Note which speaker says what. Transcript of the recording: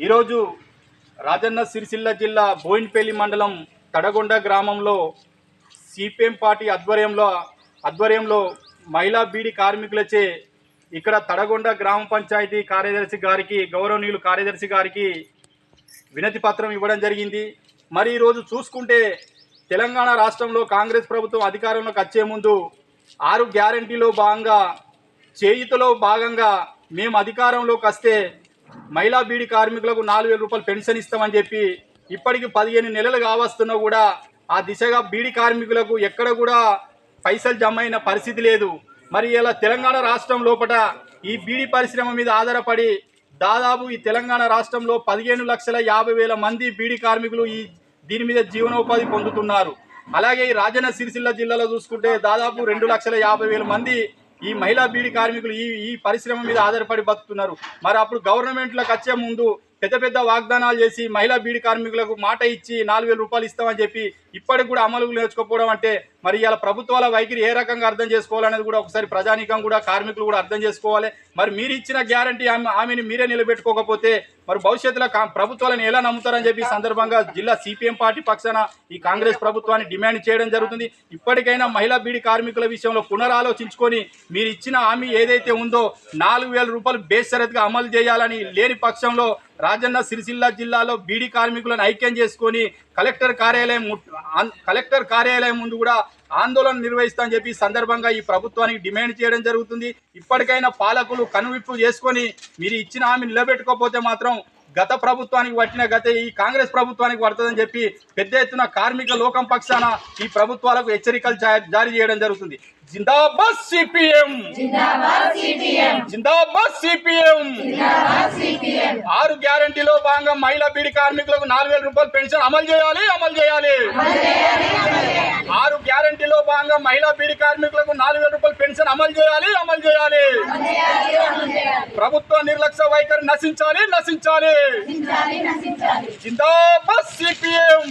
Speaker 1: ఈరోజు రాజన్న సిరిసిల్ల జిల్లా బోయిన్పల్లి మండలం తడగొండ గ్రామంలో సిపిఎం పార్టీ ఆధ్వర్యంలో ఆధ్వర్యంలో మహిళా బీడీ కార్మికులచే ఇక్కడ తడగొండ గ్రామ పంచాయతీ కార్యదర్శి గారికి గౌరవనీయులు కార్యదర్శి గారికి వినతి పత్రం ఇవ్వడం జరిగింది. మరి ఈరోజు చూసుకుంటే తెలంగాణ రాష్ట్రంలో కాంగ్రెస్ ప్రభుత్వం అధికారంలోకి వచ్చే ముందు ఆరు గ్యారంటీలో భాగంగా చేయుతలో భాగంగా మేము అధికారంలోకి వస్తే మహిళా బీడీ కార్మికులకు నాలుగు వేల రూపాయలు పెన్షన్ ఇస్తామని చెప్పి ఇప్పటికి పదిహేను నెలలు కావస్తున్నా కూడా ఆ దిశగా బీడీ కార్మికులకు ఎక్కడ కూడా పైసలు జమ అయిన పరిస్థితి లేదు. మరి ఇలా తెలంగాణ రాష్ట్రం లోపల ఈ బీడీ పరిశ్రమ మీద ఆధారపడి దాదాపు ఈ తెలంగాణ రాష్ట్రంలో పదిహేను లక్షల యాభై వేల మంది బీడీ కార్మికులు ఈ దీని మీద జీవనోపాధి పొందుతున్నారు. అలాగే ఈ రాజన్న సిరిసిల్ల జిల్లాలో చూసుకుంటే దాదాపు రెండు లక్షల యాభై వేల మంది ఈ మహిళా బీడీ కార్మికులు ఈ ఈ పరిశ్రమ మీద ఆధారపడి బతుకుతున్నారు. మరి అప్పుడు గవర్నమెంట్లకు వచ్చే ముందు పెద్ద పెద్ద వాగ్దానాలు చేసి మహిళా బీడీ కార్మికులకు మాట ఇచ్చి నాలుగు వేల రూపాయలు ఇస్తామని చెప్పి ఇప్పటికి కూడా అమలు నేర్చుకోకపోవడం అంటే మరి ఇలా ప్రభుత్వాల వైఖరి ఏ రకంగా అర్థం చేసుకోవాలనేది కూడా ఒకసారి ప్రజానీకం కూడా కార్మికులు కూడా అర్థం చేసుకోవాలి. మరి మీరు ఇచ్చిన గ్యారంటీ ఆమెని మీరే నిలబెట్టుకోకపోతే మరి భవిష్యత్తులో కా- ప్రభుత్వాలను ఎలా నమ్ముతారని చెప్పి సందర్భంగా జిల్లా సిపిఎం పార్టీ పక్షాన ఈ కాంగ్రెస్ ప్రభుత్వాన్ని డిమాండ్ చేయడం జరుగుతుంది. ఇప్పటికైనా మహిళా బీడి కార్మికుల విషయంలో పునరాలోచించుకొని మీరు ఇచ్చిన హామీ ఏదైతే ఉందో నాలుగు వేల రూపాయలు బేషరత్గా అమలు చేయాలని లేని పక్షంలో రాజన్న సిరిసిల్ల జిల్లాలో బీడీ కార్మికులను ఐక్యం చేసుకొని కలెక్టర్ కార్యాలయం కలెక్టర్ కార్యాలయం ముందు కూడా ఆందోళన నిర్వహిస్తామని చెప్పి ఈ సందర్భంగా ఈ ప్రభుత్వానికి డిమాండ్ చేయడం జరుగుతుంది. ఇప్పటికైనా పాలకులు కనువిప్పు చేసుకొని మీరు ఇచ్చిన హామీ నిలబెట్టుకోకపోతే మాత్రం గత ప్రభుత్వానికి పట్టిన గత ఈ కాంగ్రెస్ ప్రభుత్వానికి పడుతుందని చెప్పి పెద్ద ఎత్తున కార్మిక లోకం పక్షాన ఈ ప్రభుత్వాలకు హెచ్చరికలు జారీ చేయడం జరుగుతుంది. జిందాబాద్ సిపిఎం! జిందాబాద్ సిపిఎం! ఆరు గ్యారంటీలో భాగంగా మహిళా బీడీ కార్మికులకు నాలుగు వేల రూపాయలు పెన్షన్ అమలు చేయాలి అమలు చేయాలి. ఆరు గ్యారంటీలో భాగంగా మహిళా బీడీ కార్మికులకు నాలుగు వేల రూపాయలు పెన్షన్ అమలు చేయాలి అమలు చేయాలి. ప్రభుత్వ నిర్లక్ష్య వైఖరి నశించాలి నశించాలి. జిందాబాద్ సిపిఎం.